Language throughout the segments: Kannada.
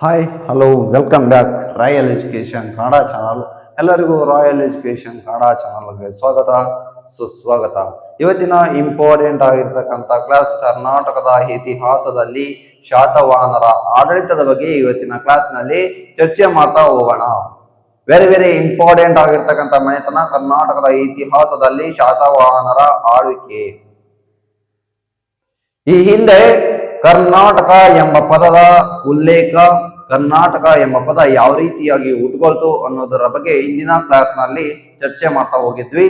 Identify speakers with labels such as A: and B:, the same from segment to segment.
A: Hi hello welcome back royal education Kannada channel ಎಲ್ಲರಿಗೂ ರಾಯಲ್ ಎಜುಕೇಶನ್ ಕನ್ನಡ ಚಾನಲ್ಗೆ ಸ್ವಾಗತ, ಸುಸ್ವಾಗತ. ಇವತ್ತಿನ ಇಂಪಾರ್ಟೆಂಟ್ ಆಗಿರ್ತಕ್ಕಂಥ ಕ್ಲಾಸ್ ಕರ್ನಾಟಕದ ಇತಿಹಾಸದಲ್ಲಿ ಶಾತವಾಹನರ ಆಡಳಿತದ ಬಗ್ಗೆ ಇವತ್ತಿನ ಕ್ಲಾಸ್ನಲ್ಲಿ ಚರ್ಚೆ ಮಾಡ್ತಾ ಹೋಗೋಣ. ವೆರಿ ವೆರಿ ಇಂಪಾರ್ಟೆಂಟ್ ಆಗಿರ್ತಕ್ಕಂಥ ಮನೆತನ ಕರ್ನಾಟಕದ ಇತಿಹಾಸದಲ್ಲಿ ಶಾತವಾಹನರ ಆಳ್ವಿಕೆ. ಈ ಹಿಂದೆ ಕರ್ನಾಟಕ ಎಂಬ ಪದದ ಉಲ್ಲೇಖ ಕರ್ನಾಟಕ ಎಂಬ ಪದ ಯಾವ ರೀತಿಯಾಗಿ ಉಟ್ಕೊಳ್ತು ಅನ್ನೋದರ ಬಗ್ಗೆ ಇಂದಿನ ಕ್ಲಾಸ್ನಲ್ಲಿ ಚರ್ಚೆ ಮಾಡ್ತಾ ಹೋಗಿದ್ವಿ.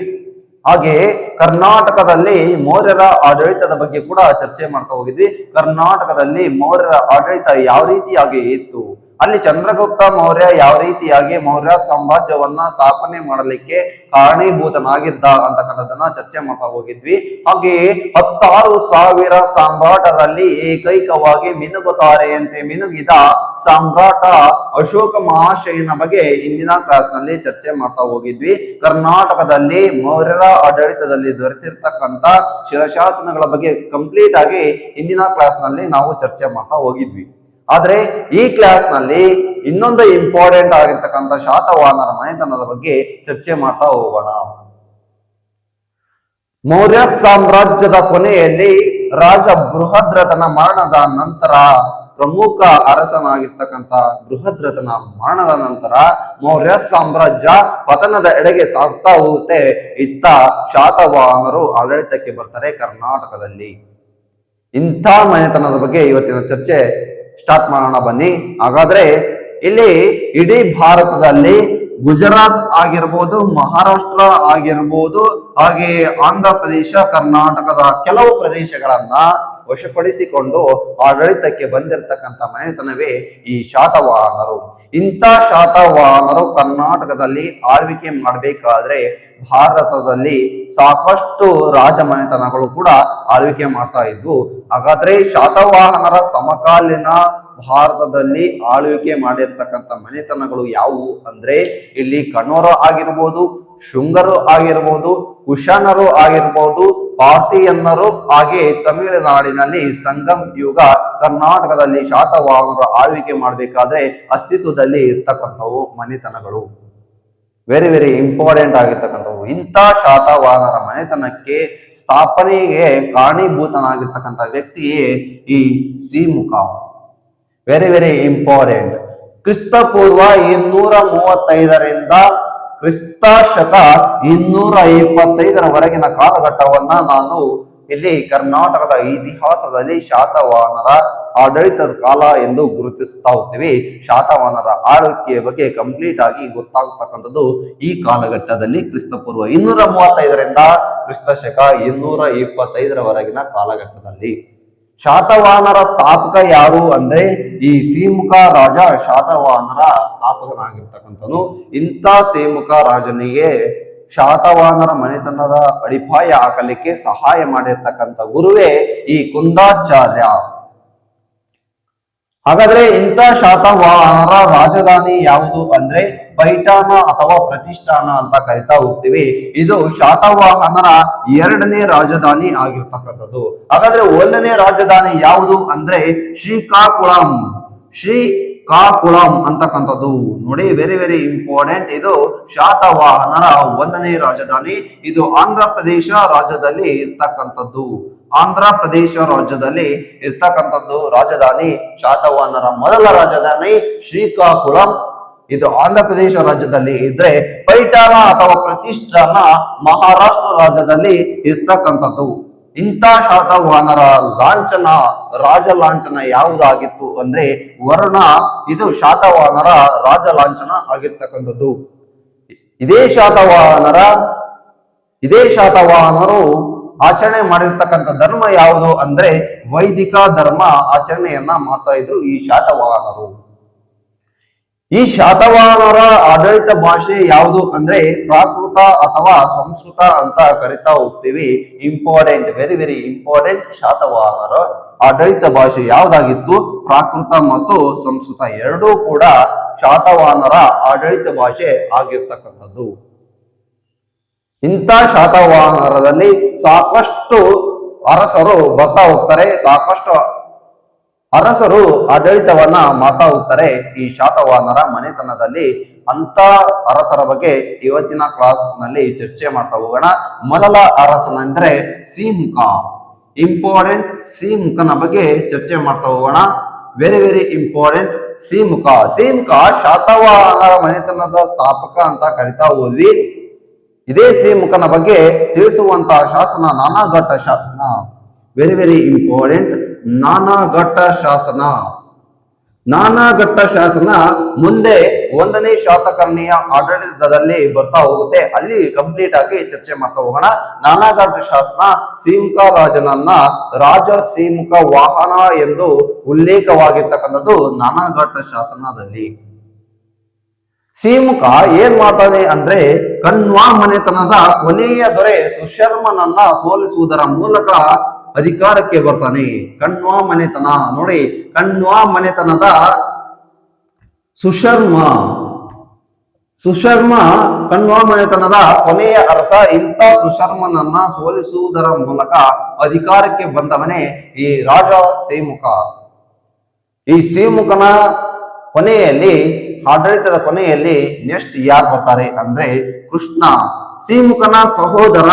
A: ಹಾಗೆ ಕರ್ನಾಟಕದಲ್ಲಿ ಮೌರ್ಯರ ಆಡಳಿತದ ಬಗ್ಗೆ ಕೂಡ ಚರ್ಚೆ ಮಾಡ್ತಾ ಹೋಗಿದ್ವಿ. ಕರ್ನಾಟಕದಲ್ಲಿ ಮೌರ್ಯರ ಆಡಳಿತ ಯಾವ ರೀತಿಯಾಗಿ ಇತ್ತು? ಅಲ್ಲಿ ಚಂದ್ರಗುಪ್ತ ಮೌರ್ಯ ಯಾವ ರೀತಿಯಾಗಿ ಮೌರ್ಯ ಸಾಮ್ರಾಜ್ಯವನ್ನ ಸ್ಥಾಪನೆ ಮಾಡಲಿಕ್ಕೆ ಕಾರಣೀಭೂತನಾಗಿದ್ದ ಅಂತಕ್ಕಂಥದ್ದನ್ನ ಚರ್ಚೆ ಮಾಡ್ತಾ ಹೋಗಿದ್ವಿ. ಹಾಗೆಯೇ ಹತ್ತಾರು ಸಾವಿರ ಸಾಮ್ರಾಟರಲ್ಲಿ ಏಕೈಕವಾಗಿ ಮಿನುಗುತ್ತಾರೆಯಂತೆ ಮಿನುಗಿದ ಸಾಮ್ರಾಟ ಅಶೋಕ ಮಹಾಶಯನ ಬಗ್ಗೆ ಇಂದಿನ ಕ್ಲಾಸ್ನಲ್ಲಿ ಚರ್ಚೆ ಮಾಡ್ತಾ ಹೋಗಿದ್ವಿ. ಕರ್ನಾಟಕದಲ್ಲಿ ಮೌರ್ಯರ ಆಡಳಿತದಲ್ಲಿ ದೊರೆತಿರ್ತಕ್ಕಂಥ ಶಿಲಾಶಾಸನಗಳ ಬಗ್ಗೆ ಕಂಪ್ಲೀಟ್ ಆಗಿ ಇಂದಿನ ಕ್ಲಾಸ್ನಲ್ಲಿ ನಾವು ಚರ್ಚೆ ಮಾಡ್ತಾ ಹೋಗಿದ್ವಿ. ಆದ್ರೆ ಈ ಕ್ಲಾಸ್ನಲ್ಲಿ ಇನ್ನೊಂದು ಇಂಪಾರ್ಟೆಂಟ್ ಆಗಿರ್ತಕ್ಕಂಥ ಶಾತವಾಹನರ ಮನೆತನದ ಬಗ್ಗೆ ಚರ್ಚೆ ಮಾಡ್ತಾ ಹೋಗೋಣ. ಮೌರ್ಯ ಸಾಮ್ರಾಜ್ಯದ ಕೊನೆಯಲ್ಲಿ ರಾಜ ಬೃಹದ್ರಥನ ಮರಣದ ನಂತರ ಪ್ರಮುಖ ಅರಸನಾಗಿರ್ತಕ್ಕಂಥ ಬೃಹದ್ರಥನ ಮರಣದ ನಂತರ ಮೌರ್ಯ ಸಾಮ್ರಾಜ್ಯ ಪತನದ ಎಡೆಗೆ ಸಾಗ್ತಾ ಹೋಗುತ್ತೆ. ಇತ್ತ ಶಾತವಾಹನರು ಆಡಳಿತಕ್ಕೆ ಬರ್ತಾರೆ ಕರ್ನಾಟಕದಲ್ಲಿ. ಇಂಥ ಮನೆತನದ ಬಗ್ಗೆ ಇವತ್ತಿನ ಚರ್ಚೆ ಸ್ಟಾರ್ಟ್ ಮಾಡೋಣ ಬನ್ನಿ. ಹಾಗಾದ್ರೆ ಇಲ್ಲಿ ಇಡೀ ಭಾರತದಲ್ಲಿ ಗುಜರಾತ್ ಆಗಿರ್ಬೋದು, ಮಹಾರಾಷ್ಟ್ರ ಆಗಿರ್ಬೋದು, ಹಾಗೆ ಆಂಧ್ರ ಪ್ರದೇಶ, ಕರ್ನಾಟಕದ ಕೆಲವು ಪ್ರದೇಶಗಳನ್ನ ವಶಪಡಿಸಿಕೊಂಡು ಆಡಳಿತಕ್ಕೆ ಬಂದಿರತಕ್ಕಂಥ ಮನೆತನವೇ ಈ ಶಾತವಾಹನರು. ಇಂಥ ಶಾತವಾಹನರು ಕರ್ನಾಟಕದಲ್ಲಿ ಆಳ್ವಿಕೆ ಮಾಡಬೇಕಾದ್ರೆ ಭಾರತದಲ್ಲಿ ಸಾಕಷ್ಟು ರಾಜಮನೆತನಗಳು ಕೂಡ ಆಳ್ವಿಕೆ ಮಾಡ್ತಾ ಇದ್ವು. ಹಾಗಾದ್ರೆ ಶಾತವಾಹನರ ಸಮಕಾಲೀನ ಭಾರತದಲ್ಲಿ ಆಳ್ವಿಕೆ ಮಾಡಿರ್ತಕ್ಕಂಥ ಮನೆತನಗಳು ಯಾವುವು ಅಂದ್ರೆ ಇಲ್ಲಿ ಕಣ್ಣೋರ ಆಗಿರ್ಬೋದು, ಶೃಂಗರು ಆಗಿರ್ಬೋದು, ಕುಶನರು ಆಗಿರ್ಬೋದು ಪಾರ್ಥಿಯನ್ನರು ಹಾಗೆ ತಮಿಳುನಾಡಿನಲ್ಲಿ ಸಂಗಮ್ ಯುಗ ಕರ್ನಾಟಕದಲ್ಲಿ ಶಾತವಾಹನರು ಆಳ್ವಿಕೆ ಮಾಡಬೇಕಾದ್ರೆ ಅಸ್ತಿತ್ವದಲ್ಲಿ ಇರ್ತಕ್ಕಂಥವು ಮನೆತನಗಳು. ವೆರಿ ವೆರಿ ಇಂಪಾರ್ಟೆಂಟ್ ಆಗಿರ್ತಕ್ಕಂಥವು. ಇಂಥ ಶಾತವಾಹನರ ಮನೆತನಕ್ಕೆ ಸ್ಥಾಪನೆಗೆ ಕಾರಣೀಭೂತನಾಗಿರ್ತಕ್ಕಂಥ ವ್ಯಕ್ತಿಯೇ ಈ ಸಿಮುಖ ವೆರಿ ವೆರಿ ಇಂಪಾರ್ಟೆಂಟ್ ಕ್ರಿಸ್ತ ಪೂರ್ವ ಇನ್ನೂರ ಮೂವತ್ತೈದರಿಂದ ಕ್ರಿಸ್ತ ಶತ ಇನ್ನೂರ ಇಪ್ಪತ್ತೈದರವರೆಗಿನ ಕಾಲಘಟ್ಟವನ್ನ ನಾನು ಇಲ್ಲಿ ಕರ್ನಾಟಕದ ಇತಿಹಾಸದಲ್ಲಿ ಶಾತವಾಹನರ ಆಡಳಿತದ ಕಾಲ ಎಂದು ಗುರುತಿಸುತ್ತಾ ಹೋಗ್ತೀವಿ. ಶಾತವಾಹನರ ಆಳ್ವಿಕೆಯ ಬಗ್ಗೆ ಕಂಪ್ಲೀಟ್ ಆಗಿ ಗೊತ್ತಾಗತಕ್ಕಂಥದ್ದು ಈ ಕಾಲಘಟ್ಟದಲ್ಲಿ ಕ್ರಿಸ್ತಪೂರ್ವ ಇನ್ನೂರ ಮೂವತ್ತೈದರಿಂದ ಕ್ರಿಸ್ತ ಶಕ ಇನ್ನೂರ ಇಪ್ಪತ್ತೈದರವರೆಗಿನ ಕಾಲಘಟ್ಟದಲ್ಲಿ. ಶಾತವಾಹನರ ಸ್ಥಾಪಕ ಯಾರು ಅಂದ್ರೆ ಈ ಸೀಮುಖ ರಾಜ ಶಾತವಾಹನರ ಸ್ಥಾಪಕನಾಗಿರ್ತಕ್ಕಂಥನು. ಇಂಥ ಸೀಮುಖ ರಾಜನಿಗೆ ಶಾತವಾಹನರ ಮನೆತನದ ಅಡಿಪಾಯ ಹಾಕಲಿಕ್ಕೆ ಸಹಾಯ ಮಾಡಿರ್ತಕ್ಕಂಥ ಗುರುವೇ ಈ ಕುಂದಾಚಾರ್ಯ. ಹಾಗಾದ್ರೆ ಇಂಥ ಶಾತವಾಹನರ ರಾಜಧಾನಿ ಯಾವುದು ಅಂದ್ರೆ ಪೈಠಾನ ಅಥವಾ ಪ್ರತಿಷ್ಠಾನ ಅಂತ ಕರಿತಾ ಹೋಗ್ತೀವಿ. ಇದು ಶಾತವಾಹನರ ಎರಡನೇ ರಾಜಧಾನಿ ಆಗಿರ್ತಕ್ಕಂಥದ್ದು. ಹಾಗಾದ್ರೆ ಒಂದನೇ ರಾಜಧಾನಿ ಯಾವುದು ಅಂದ್ರೆ ಶ್ರೀಕಾಕುಳಂ. ಶ್ರೀ ಕಾಕುಳಂ ಅಂತಕ್ಕಂಥದ್ದು. ನೋಡಿ ವೆರಿ ವೆರಿ ಇಂಪಾರ್ಟೆಂಟ್ ಇದು ಶಾತವಾಹನರ ಒಂದನೇ ರಾಜಧಾನಿ. ಇದು ಆಂಧ್ರ ಪ್ರದೇಶ ರಾಜ್ಯದಲ್ಲಿ ಇರ್ತಕ್ಕಂಥದ್ದು. ಆಂಧ್ರ ಪ್ರದೇಶ ರಾಜ್ಯದಲ್ಲಿ ಇರ್ತಕ್ಕಂಥದ್ದು ರಾಜಧಾನಿ, ಶಾತವಾಹನರ ಮೊದಲ ರಾಜಧಾನಿ ಶ್ರೀಕಾಕುಳಂ. ಇದು ಆಂಧ್ರ ಪ್ರದೇಶ ರಾಜ್ಯದಲ್ಲಿ ಇದ್ರೆ ಪೈಠಾನ ಅಥವಾ ಪ್ರತಿಷ್ಠಾನ ಮಹಾರಾಷ್ಟ್ರ ರಾಜ್ಯದಲ್ಲಿ ಇರ್ತಕ್ಕಂಥದ್ದು. ಇಂಥ ಶಾತವಾಹನರ ಲಾಂಛನ ರಾಜ ಲಾಂಛನ ಯಾವುದಾಗಿತ್ತು ಅಂದ್ರೆ ವರುಣ, ಇದು ಶಾತವಾಹನರ ರಾಜ ಲಾಂಛನ ಆಗಿರ್ತಕ್ಕಂಥದ್ದು. ಇದೇ ಶಾತವಾಹನರ, ಇದೇ ಶಾತವಾಹನರು ಆಚರಣೆ ಮಾಡಿರ್ತಕ್ಕಂಥ ಧರ್ಮ ಯಾವುದು ಅಂದ್ರೆ ವೈದಿಕ ಧರ್ಮ ಆಚರಣೆಯನ್ನ ಮಾಡ್ತಾ ಇದ್ರು ಈ ಶಾತವಾಹನರು. ಈ ಶಾತವಾಹನರ ಆಡಳಿತ ಭಾಷೆ ಯಾವುದು ಅಂದ್ರೆ ಪ್ರಾಕೃತ ಅಥವಾ ಸಂಸ್ಕೃತ ಅಂತ ಕರಿತಾ ಹೋಗ್ತೀವಿ. ಇಂಪಾರ್ಟೆಂಟ್ ವೆರಿ ವೆರಿ ಇಂಪಾರ್ಟೆಂಟ್ ಶಾತವಾಹನರ ಆಡಳಿತ ಭಾಷೆ ಯಾವ್ದಾಗಿತ್ತು? ಪ್ರಾಕೃತ ಮತ್ತು ಸಂಸ್ಕೃತ ಎರಡೂ ಕೂಡ ಶಾತವಾಹನರ ಆಡಳಿತ ಭಾಷೆ ಆಗಿರ್ತಕ್ಕಂಥದ್ದು. ಇಂಥ ಶಾತವಾಹನರದಲ್ಲಿ ಸಾಕಷ್ಟು ಅರಸರು ಬರ್ತಾ ಹೋಗ್ತಾರೆ. ಸಾಕಷ್ಟು ಅರಸರು ಆಡಳಿತವನ್ನ ಮಾಡ್ತಾ ಹೋಗ್ತಾರೆ ಈ ಶಾತವಾಹನರ ಮನೆತನದಲ್ಲಿ ಅಂತ ಅರಸರ ಬಗ್ಗೆ ಇವತ್ತಿನ ಕ್ಲಾಸ್ನಲ್ಲಿ ಚರ್ಚೆ ಮಾಡ್ತಾ ಹೋಗೋಣ. ಮೊದಲ ಅರಸನಂದ್ರೆ ಸಿಂಕ ಇಂಪಾರ್ಟೆಂಟ್ ಸಿಂಕನ ಬಗ್ಗೆ ಚರ್ಚೆ ಮಾಡ್ತಾ ಹೋಗೋಣ. Very very important Simuka Simuka ಶಾತವಾಹನರ ಮನೆತನದ ಸ್ಥಾಪಕ ಅಂತ ಕರಿತಾ ಹೋದ್ವಿ. ಇದೇ ಸಿಂಕನ ಬಗ್ಗೆ ತಿಳಿಸುವಂತಹ ಶಾಸನ ನಾನಾಘಟ್ಟ ಶಾಸನ. ವೆರಿ ವೆರಿ ಇಂಪಾರ್ಟೆಂಟ್ ನಾನಾಘಟ್ಟ ಶಾಸನ ನಾನಾಘಟ್ಟ ಶಾಸನ ಮುಂದೆ ಒಂದನೇ ಶಾತಕರ್ಣಿಯ ಆಡಳಿತದಲ್ಲಿ ಬರ್ತಾ ಹೋಗುತ್ತೆ. ಅಲ್ಲಿ ಕಂಪ್ಲೀಟ್ ಆಗಿ ಚರ್ಚೆ ಮಾಡ್ತಾ ಹೋಗೋಣ. ನಾನಾಘಟ್ಟ ಶಾಸನ ಸೀಮಕ ರಾಜನನ್ನ ರಾಜ ಸೀಮಕ ವಾಹನ ಎಂದು ಉಲ್ಲೇಖವಾಗಿರ್ತಕ್ಕಂಥದ್ದು ನಾನಾಘಟ್ಟ ಶಾಸನದಲ್ಲಿ ಸೀಮುಖ ಏನ್ ಮಾಡ್ತಾನೆ ಅಂದ್ರೆ ಕಣ್ವಾ ಮನೆತನದ ಕೊನೆಯ ದೊರೆ ಸುಶರ್ಮನನ್ನ ಸೋಲಿಸುವುದರ ಮೂಲಕ ಅಧಿಕಾರಕ್ಕೆ ಬರ್ತಾನೆ. ಕಣ್ವಾ ಮನೆತನ. ನೋಡಿ ಕಣ್ವಾ ಮನೆತನದ ಸುಶರ್ಮ. ಸುಶರ್ಮ ಕಣ್ವಾ ಮನೆತನದ ಕೊನೆಯ ಅರಸ ಇಂಥ ಸುಶರ್ಮನನ್ನ ಸೋಲಿಸುವುದರ ಮೂಲಕ ಅಧಿಕಾರಕ್ಕೆ ಬಂದವನೇ ಈ ರಾಜ ಸೇಮುಖ ಈ ಸೇಮುಖನ ಕೊನೆಯಲ್ಲಿ, ಆಡಳಿತದ ಕೊನೆಯಲ್ಲಿ ನೆಕ್ಸ್ಟ್ ಯಾರು ಬರ್ತಾರೆ ಅಂದ್ರೆ ಕೃಷ್ಣ. ಸೀಮುಖನ ಸಹೋದರ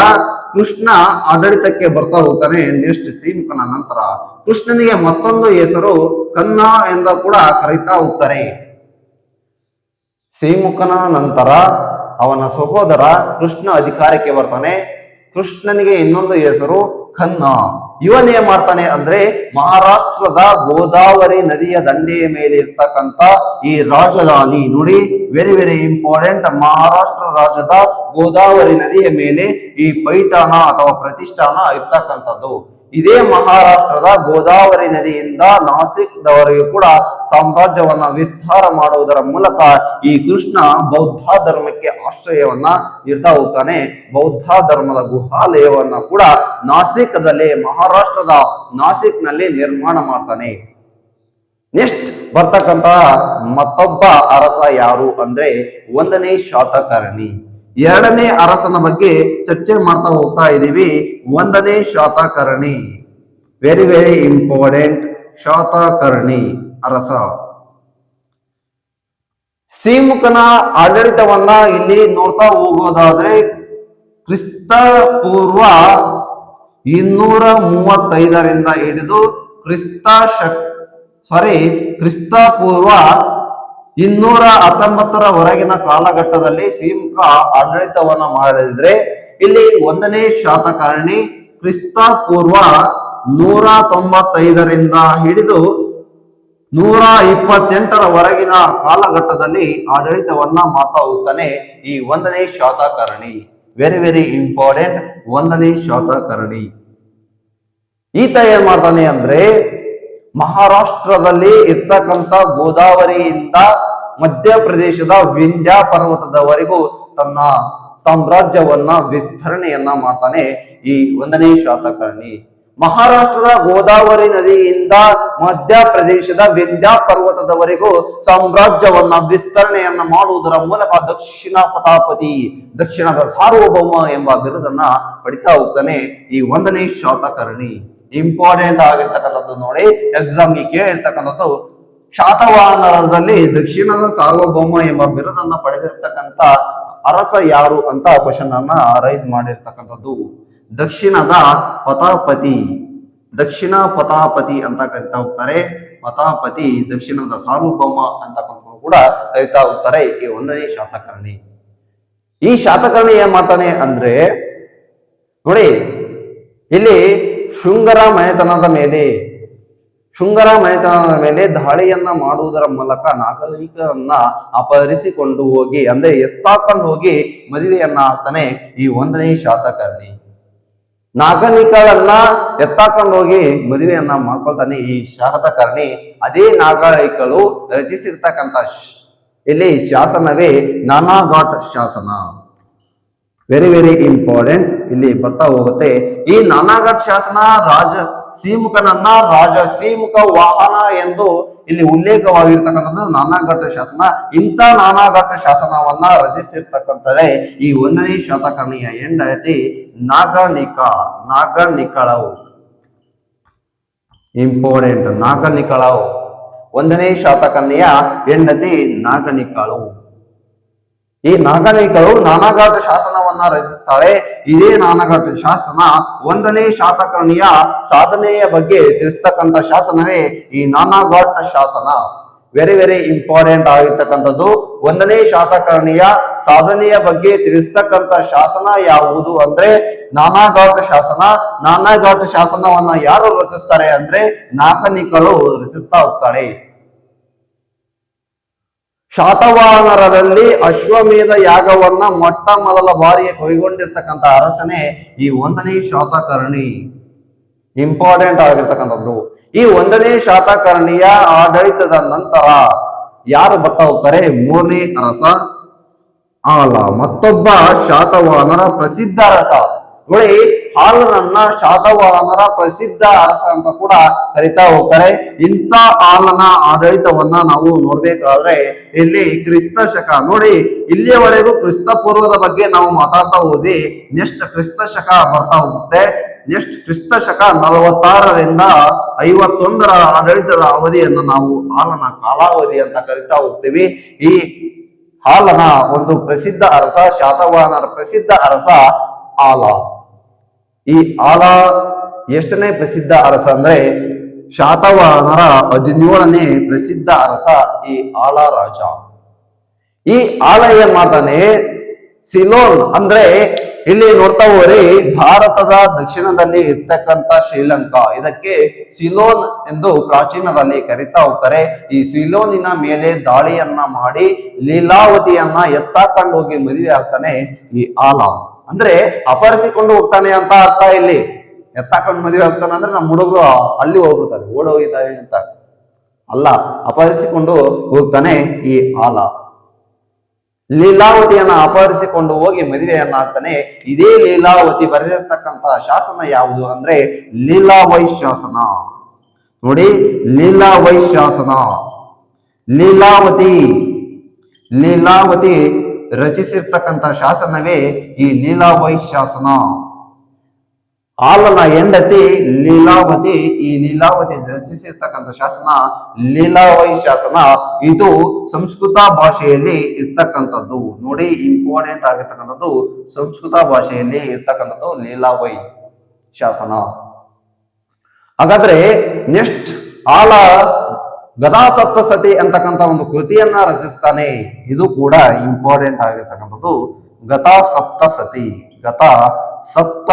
A: ಕೃಷ್ಣ ಆಡಳಿತಕ್ಕೆ ಬರ್ತಾ ಹೋಗ್ತಾನೆ ನೆಕ್ಸ್ಟ್ ಶ್ರೀಮುಖನ ನಂತರ. ಕೃಷ್ಣನಿಗೆ ಮತ್ತೊಂದು ಹೆಸರು ಕನ್ನ ಎಂದ ಕೂಡ ಕರೀತಾ ಹೋಗ್ತಾರೆ. ಸೀಮುಖನ ನಂತರ ಅವನ ಸಹೋದರ ಕೃಷ್ಣ ಅಧಿಕಾರಕ್ಕೆ ಬರ್ತಾನೆ. ಕೃಷ್ಣನಿಗೆ ಇನ್ನೊಂದು ಹೆಸರು ಖನ್ನ ಇವನೇ ಮಾಡ್ತಾನೆ ಅಂದ್ರೆ ಮಹಾರಾಷ್ಟ್ರದ ಗೋದಾವರಿ ನದಿಯ ದಂಡೆಯ ಮೇಲೆ ಇರ್ತಕ್ಕಂತ ಈ ರಾಜಧಾನಿ. ನೋಡಿ ವೆರಿ ವೆರಿ ಇಂಪಾರ್ಟೆಂಟ್ ಮಹಾರಾಷ್ಟ್ರ ರಾಜ್ಯದ ಗೋದಾವರಿ ನದಿಯ ಮೇಲೆ ಈ ಪೈಠಾನ ಅಥವಾ ಪ್ರತಿಷ್ಠಾನ ಇರ್ತಕ್ಕಂಥದ್ದು. ಇದೇ ಮಹಾರಾಷ್ಟ್ರದ ಗೋದಾವರಿ ನದಿಯಿಂದ ನಾಸಿಕ್ದವರೆಗೂ ಕೂಡ ಸಾಮ್ರಾಜ್ಯವನ್ನ ವಿಸ್ತಾರ ಮಾಡುವುದರ ಮೂಲಕ ಈ ಕೃಷ್ಣ ಬೌದ್ಧ ಧರ್ಮಕ್ಕೆ ಆಶ್ರಯವನ್ನ ನೀಡ್ತಾ ಹೋಗ್ತಾನೆ ಬೌದ್ಧ ಧರ್ಮದ ಗುಹಾಲಯವನ್ನ ಕೂಡ ನಾಸಿಕ್ದಲ್ಲಿ, ಮಹಾರಾಷ್ಟ್ರದ ನಾಸಿಕ್ನಲ್ಲಿ ನಿರ್ಮಾಣ ಮಾಡ್ತಾನೆ. ನೆಕ್ಸ್ಟ್ ಬರ್ತಕ್ಕಂತಹ ಮತ್ತೊಬ್ಬ ಅರಸ ಯಾರು ಅಂದ್ರೆ ಒಂದನೇ ಶಾತಕರ್ಣಿ. ಎರಡನೇ ಅರಸನ ಬಗ್ಗೆ ಚರ್ಚೆ ಮಾಡ್ತಾ ಹೋಗ್ತಾ ಇದ್ದೀವಿ. ಒಂದನೇ Satakarni. Very very important Satakarni ಅರಸ. ಸೀಮುಖನ ಆಡಳಿತವನ್ನ ಇಲ್ಲಿ ನೋಡ್ತಾ ಹೋಗೋದಾದ್ರೆ ಕ್ರಿಸ್ತ ಪೂರ್ವ ಇನ್ನೂರ ಮೂವತ್ತೈದರಿಂದ ಹಿಡಿದು ಕ್ರಿಸ್ತ ಶಕ್ ಸಾರಿ ಕ್ರಿಸ್ತ ಪೂರ್ವ ಇನ್ನೂರ ಹತ್ತೊಂಬತ್ತರ ಹೊರಗಿನ ಕಾಲಘಟ್ಟದಲ್ಲಿ ಸಿಂಹ ಆಡಳಿತವನ್ನ ಮಾಡಿದ್ರೆ ಇಲ್ಲಿ ಒಂದನೇ ಶಾತಕಾರಣಿ ಕ್ರಿಸ್ತ ಪೂರ್ವ ನೂರ ತೊಂಬತ್ತೈದರಿಂದ ಹಿಡಿದು ನೂರ ಇಪ್ಪತ್ತೆಂಟರ ಹೊರಗಿನ ಕಾಲಘಟ್ಟದಲ್ಲಿ ಆಡಳಿತವನ್ನ ಮಾಡ್ತಾ ಹೋಗ್ತಾನೆ ಈ ಒಂದನೇ ಶಾತಕರ್ಣಿ. ವೆರಿ ವೆರಿ ಇಂಪಾರ್ಟೆಂಟ್ ಒಂದನೇ ಶಾತಕರ್ಣಿ. ಈತ ಏನ್ ಮಾಡ್ತಾನೆ ಅಂದ್ರೆ ಮಹಾರಾಷ್ಟ್ರದಲ್ಲಿ ಇರ್ತಕ್ಕಂಥ ಗೋದಾವರಿಯಿಂದ ಮಧ್ಯಪ್ರದೇಶದ ವಿಂಧ್ಯ ಪರ್ವತದವರೆಗೂ ತನ್ನ ಸಾಮ್ರಾಜ್ಯವನ್ನ ವಿಸ್ತರಣೆಯನ್ನ ಮಾಡ್ತಾನೆ ಈ ಒಂದನೇ ಶಾತಕರ್ಣಿ. ಮಹಾರಾಷ್ಟ್ರದ ಗೋದಾವರಿ ನದಿಯಿಂದ ಮಧ್ಯಪ್ರದೇಶದ ವಿಂಧ್ಯ ಪರ್ವತದವರೆಗೂ ಸಾಮ್ರಾಜ್ಯವನ್ನ ವಿಸ್ತರಣೆಯನ್ನ ಮಾಡುವುದರ ಮೂಲಕ ದಕ್ಷಿಣ ಪತಾಪತಿ ದಕ್ಷಿಣದ ಸಾರ್ವಭೌಮ ಎಂಬ ಬಿರುದನ್ನ ಪಡಿತಾ ಹೋಗ್ತಾನೆ ಈ ಒಂದನೇ ಶಾತಕರ್ಣಿ. ಇಂಪಾರ್ಟೆಂಟ್ ಆಗಿರ್ತಕ್ಕಂಥದ್ದು ನೋಡಿ ಎಕ್ಸಾಮ್ಗೆ ಕೇಳಿರ್ತಕ್ಕಂಥದ್ದು ಶಾತವಾಹನದಲ್ಲಿ ದಕ್ಷಿಣದ ಸಾರ್ವಭೌಮ ಎಂಬ ಬಿರುದನ್ನ ಪಡೆದಿರ್ತಕ್ಕಂಥ ಅರಸ ಯಾರು ಅಂತ ಕ್ವಶನ್ ಅನ್ನ ರೈಸ್ ಮಾಡಿರ್ತಕ್ಕಂಥದ್ದು. ದಕ್ಷಿಣದ ಪತಾಪತಿ, ದಕ್ಷಿಣ ಪತಾಪತಿ ಅಂತ ಕರಿತಾ ಹೋಗ್ತಾರೆ. ಪತಾಪತಿ ದಕ್ಷಿಣದ ಸಾರ್ವಭೌಮ ಅಂತಕ್ಕಂಥ ಕೂಡ ಕರಿತಾ ಹೋಗ್ತಾರೆ ಈ ಒಂದನೇ ಶಾತಕರ್ಣಿ. ಈ ಶಾತಕರ್ಣಿ ಏನ್ ಮಾಡ್ತಾನೆ ಅಂದ್ರೆ, ನೋಡಿ, ಇಲ್ಲಿ ಶೃಂಗರ ಮನೆತನದ ಮೇಲೆ, ಶೃಂಗರ ಮನೆತನದ ಮೇಲೆ ದಾಳಿಯನ್ನ ಮಾಡುವುದರ ಮೂಲಕ ನಾಗರಿಕರನ್ನ ಅಪಹರಿಸಿಕೊಂಡು ಹೋಗಿ, ಅಂದ್ರೆ ಎತ್ತಾಕೊಂಡು ಹೋಗಿ ಮದುವೆಯನ್ನ ಆಗ್ತಾನೆ ಈ ಒಂದನೇ ಶಾತಕರ್ಣಿ. ನಾಗರಿಕರನ್ನ ಎತ್ತಾಕೊಂಡು ಹೋಗಿ ಮದುವೆಯನ್ನ ಮಾಡ್ಕೊಳ್ತಾನೆ ಈ ಶಾತಕರ್ಣಿ. ಅದೇ ನಾಗರಿಕರು ರಚಿಸಿರ್ತಕ್ಕಂಥ ಇಲ್ಲಿ ಶಾಸನವೇ ನಾನಾಘಾಟ್ ಶಾಸನ. ವೆರಿ ವೆರಿ ಇಂಪಾರ್ಟೆಂಟ್ ಇಲ್ಲಿ ಬರ್ತಾ ಹೋಗುತ್ತೆ. ಈ ನಾನಾಘಾಟ್ ಶಾಸನ ರಾಜ ಸೀಮುಖನನ್ನ ರಾಜ ಸೀಮುಖ ವಾಹನ ಎಂದು ಇಲ್ಲಿ ಉಲ್ಲೇಖವಾಗಿರ್ತಕ್ಕಂಥದ್ದು ನಾನಾಘಟ್ಟ ಶಾಸನ. ಇಂಥ ನಾನಾಘಟ್ಟ ಶಾಸನವನ್ನ ರಚಿಸಿರ್ತಕ್ಕಂಥದ್ದೇ ಈ ಒಂದನೇ ಶತಕರ್ಣಿಯ ಹೆಂಡತಿ ನಾಗನಿಕ, ನಾಗನಿಕಳವು. ಇಂಪಾರ್ಟೆಂಟ್ ನಾಗನಿಕಳವು. ಒಂದನೇ ಶತಕರ್ಣಿಯ ಹೆಂಡತಿ ನಾಗನಿಕಳು ಈ ನಾಗರಿಕರು ನಾನಾಘಾಟ ಶಾಸನವನ್ನ ರಚಿಸ್ತಾಳೆ. ಇದೇ ನಾನಾಘಾಟ ಶಾಸನ ಒಂದನೇ ಶಾತಕರ್ಣಿಯ ಸಾಧನೆಯ ಬಗ್ಗೆ ತಿಳಿಸ್ತಕ್ಕಂಥ ಶಾಸನವೇ ಈ ನಾನಾಘಾಟ ಶಾಸನ. ವೆರಿ ವೆರಿ ಇಂಪಾರ್ಟೆಂಟ್ ಆಗಿರ್ತಕ್ಕಂಥದ್ದು. ಒಂದನೇ ಶಾತಕರ್ಣಿಯ ಸಾಧನೆಯ ಬಗ್ಗೆ ತಿಳಿಸ್ತಕ್ಕಂಥ ಶಾಸನ ಯಾವುದು ಅಂದ್ರೆ ನಾನಾಘಾಟ ಶಾಸನ. ನಾನಾಘಾಟ ಶಾಸನವನ್ನ ಯಾರು ರಚಿಸ್ತಾರೆ ಅಂದ್ರೆ ನಾಗನಿಕರು ರಚಿಸ್ತಾ ಹೋಗ್ತಾಳೆ. ಶಾತವಾಹನರಲ್ಲಿ ಅಶ್ವಮೇಧ ಯಾಗವನ್ನ ಮೊಟ್ಟ ಮೊದಲ ಬಾರಿಗೆ ಕೈಗೊಂಡಿರ್ತಕ್ಕಂಥ ಅರಸನೇ ಈ ಒಂದನೇ ಶಾತಕರ್ಣಿ. ಇಂಪಾರ್ಟೆಂಟ್ ಆಗಿರ್ತಕ್ಕಂಥದ್ದು. ಈ ಒಂದನೇ ಶಾತಕರ್ಣಿಯ ಆಡಳಿತದ ನಂತರ ಯಾರು ಬರ್ತಾ ಹೋಗ್ತಾರೆ? ಮೂರನೇ ಅರಸ, ಆಲ. ಮತ್ತೊಬ್ಬ ಶಾತವಾಹನರ ಪ್ರಸಿದ್ಧ ಅರಸ. ನೋಡಿ ಹಾಲನನ್ನ ಶಾತವಾಹನರ ಪ್ರಸಿದ್ಧ ಅರಸ ಅಂತ ಕೂಡ ಕರಿತಾ ಹೋಗ್ತಾರೆ. ಇಂಥ ಹಾಲನ ಆಡಳಿತವನ್ನ ನಾವು ನೋಡ್ಬೇಕಾದ್ರೆ ಇಲ್ಲಿ ಕ್ರಿಸ್ತ ಶಕ ನೋಡಿ, ಇಲ್ಲಿಯವರೆಗೂ ಕ್ರಿಸ್ತ ಪೂರ್ವದ ಬಗ್ಗೆ ನಾವು ಮಾತಾಡ್ತಾ ಹೋದಿ ನೆಕ್ಸ್ಟ್ ಕ್ರಿಸ್ತ ಶಕ ಬರ್ತಾ ಹೋಗುತ್ತೆ. ನೆಕ್ಸ್ಟ್ ಕ್ರಿಸ್ತ ಶಕ ನಲವತ್ತಾರರಿಂದ ಐವತ್ತೊಂದರ ಆಡಳಿತದ ಅವಧಿಯನ್ನು ನಾವು ಹಾಲನ ಕಾಲಾವಧಿ ಅಂತ ಕರಿತಾ ಹೋಗ್ತೀವಿ. ಈ ಹಾಲನ ಒಂದು ಪ್ರಸಿದ್ಧ ಅರಸ ಶಾತವಾಹನರ ಪ್ರಸಿದ್ಧ ಅರಸ ಆಲ ಈ ಆಲ ಎಷ್ಟನೇ ಪ್ರಸಿದ್ಧ ಅರಸ ಅಂದ್ರೆ ಶಾತವಾಹನರ ಹದಿನೇಳನೇ ಪ್ರಸಿದ್ಧ ಅರಸ ಈ ಆಲ ರಾಜ. ಈ ಆಲ ಏನ್ ಮಾಡ್ತಾನೆ? ಸಿಲೋನ್ ಅಂದ್ರೆ ಇಲ್ಲಿ ನೋಡ್ತಾ ಹೋರಿ ಭಾರತದ ದಕ್ಷಿಣದಲ್ಲಿ ಇರ್ತಕ್ಕಂತ ಶ್ರೀಲಂಕಾ. ಇದಕ್ಕೆ ಸಿಲೋನ್ ಎಂದು ಪ್ರಾಚೀನದಲ್ಲಿ ಕರಿತಾ ಹೋಗ್ತಾರೆ. ಈ ಸಿಲೋನಿನ ಮೇಲೆ ದಾಳಿಯನ್ನ ಮಾಡಿ ಲೀಲಾವತಿಯನ್ನ ಎತ್ತಾಕೊಂಡು ಹೋಗಿ ಮದುವೆ ಆಗ್ತಾನೆ ಈ ಆಲ. ಅಂದ್ರೆ ಅಪಹರಿಸಿಕೊಂಡು ಹೋಗ್ತಾನೆ ಅಂತ ಅರ್ಥ ಇಲ್ಲಿ. ಎತ್ತಾಕೊಂಡು ಮದುವೆ ಆಗ್ತಾನೆ ಅಂದ್ರೆ ನಮ್ಮ ಹುಡುಗರು ಅಲ್ಲಿ ಹೋಗ್ಬಿಡ್ತಾರೆ ಓಡೋಗಿದ್ದಾರೆ ಅಂತ. ಅಲ್ಲ, ಅಪಹರಿಸಿಕೊಂಡು ಹೋಗ್ತಾನೆ ಈ ಆಲ. ಲೀಲಾವತಿಯನ್ನ ಅಪಹರಿಸಿಕೊಂಡು ಹೋಗಿ ಮದುವೆಯನ್ನ ಆಗ್ತಾನೆ ಇದೇ ಲೀಲಾವತಿ ಬರೆದಿರ್ತಕ್ಕಂತಹ ಶಾಸನ ಯಾವುದು ಅಂದ್ರೆ ಲೀಲಾವೈ ಶಾಸನ ನೋಡಿ ಲೀಲಾವೈ ಶಾಸನ ಲೀಲಾವತಿ. ಲೀಲಾವತಿ ರಚಿಸಿರ್ತಕ್ಕಂಥ ಶಾಸನವೇ ಈ ಲೀಲಾವೈ ಶಾಸನ. ಆಲನ ಹೆಂಡತಿ ಲೀಲಾವತಿ, ಈ ಲೀಲಾವತಿ ರಚಿಸಿರ್ತಕ್ಕಂಥ ಶಾಸನ ಲೀಲಾವೈ ಶಾಸನ. ಇದು ಸಂಸ್ಕೃತ ಭಾಷೆಯಲ್ಲಿ ಇರ್ತಕ್ಕಂಥದ್ದು. ನೋಡಿ ಇಂಪಾರ್ಟೆಂಟ್ ಆಗಿರ್ತಕ್ಕಂಥದ್ದು ಸಂಸ್ಕೃತ ಭಾಷೆಯಲ್ಲಿ ಇರ್ತಕ್ಕಂಥದ್ದು ಲೀಲಾವೈ ಶಾಸನ. ಹಾಗಾದ್ರೆ ನೆಕ್ಸ್ಟ್ ಆಲ ಗದಾ ಸಪ್ತಸತಿ ಅಂತಕ್ಕಂಥ ಒಂದು ಕೃತಿಯನ್ನ ರಚಿಸ್ತಾನೆ. ಇದು ಕೂಡ ಇಂಪಾರ್ಟೆಂಟ್ ಆಗಿರ್ತಕ್ಕಂಥದ್ದು ಗತಾ ಸಪ್ತಸತಿ ಗತ ಸಪ್ತ